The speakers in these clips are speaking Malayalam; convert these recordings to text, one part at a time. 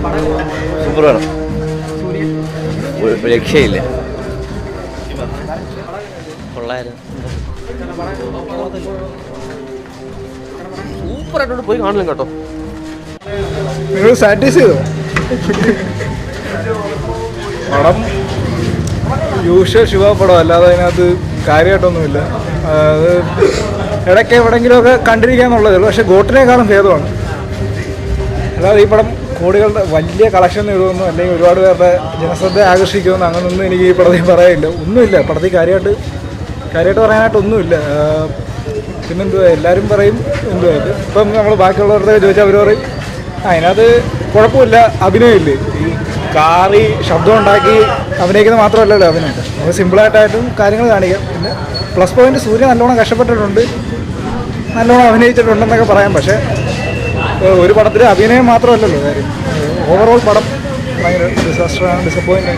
സൂപ്പർ പടം ഒരു രക്ഷയില്ല. കൊള്ളായിരുന്നു. സൂപ്പറായിട്ടോട് പോയി കാണില്ല കേട്ടോ. നിങ്ങൾ സാറ്റിസ് ചെയ്തോ? പടം യൂഷ്വൽ ശിവ പടം അല്ലാതെ അതിനകത്ത് കാര്യമായിട്ടൊന്നുമില്ല. അത് ഇടയ്ക്ക് എവിടെയെങ്കിലുമൊക്കെ കണ്ടിരിക്കാന്നുള്ളതേ ഉള്ളൂ. പക്ഷെ ഗോട്ടിനേക്കാളും ഭേദമാണ്. അല്ലാതെ ഈ പടം കോടികളുടെ വലിയ കളക്ഷൻ ഇടുമെന്നോ അല്ലെങ്കിൽ ഒരുപാട് പേരുടെ ജനശ്രദ്ധ ആകർഷിക്കുമെന്നോ അങ്ങനൊന്നും എനിക്ക് ഈ പടത്തിൽ പറയാനില്ല. ഒന്നുമില്ല. പടത്തിൽ കാര്യമായിട്ട് കാര്യമായിട്ട് പറയാനായിട്ട് ഒന്നുമില്ല. ആ, പിന്നെന്തുവാ? എല്ലാവരും പറയും എന്തുവാ ഇപ്പം നമ്മൾ ബാക്കിയുള്ളവരുടെ ചോദിച്ചാൽ അവർ പറയും അതിനകത്ത് കുഴപ്പമില്ല. അഭിനയമില്ലേ ഈ കാറി ശബ്ദം ഉണ്ടാക്കി അഭിനയിക്കുന്നത് മാത്രമല്ലല്ലോ അഭിനയം. നമുക്ക് സിമ്പിളായിട്ടായിട്ടും കാര്യങ്ങൾ കാണിക്കാം. പിന്നെ പ്ലസ് പോയിന്റ് സൂര്യ നല്ലോണം കഷ്ടപ്പെട്ടിട്ടുണ്ട്. നല്ലോണം അഭിനയിച്ചിട്ടുണ്ടെന്നൊക്കെ പറയാം. പക്ഷേ ഒരു പടത്തിൽ അഭിനയം മാത്രമല്ലല്ലോ കാര്യം. ഓവറോൾ പടം ഭയങ്കര ഡിസാസ്റ്ററാണ് ഡിസപ്പോയിന്റ്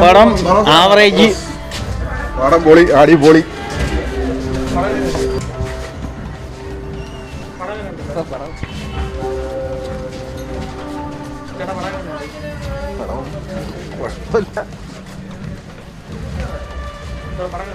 പടം ആവറേജ്. പടം പൊളി അടിപൊളി Kalau parang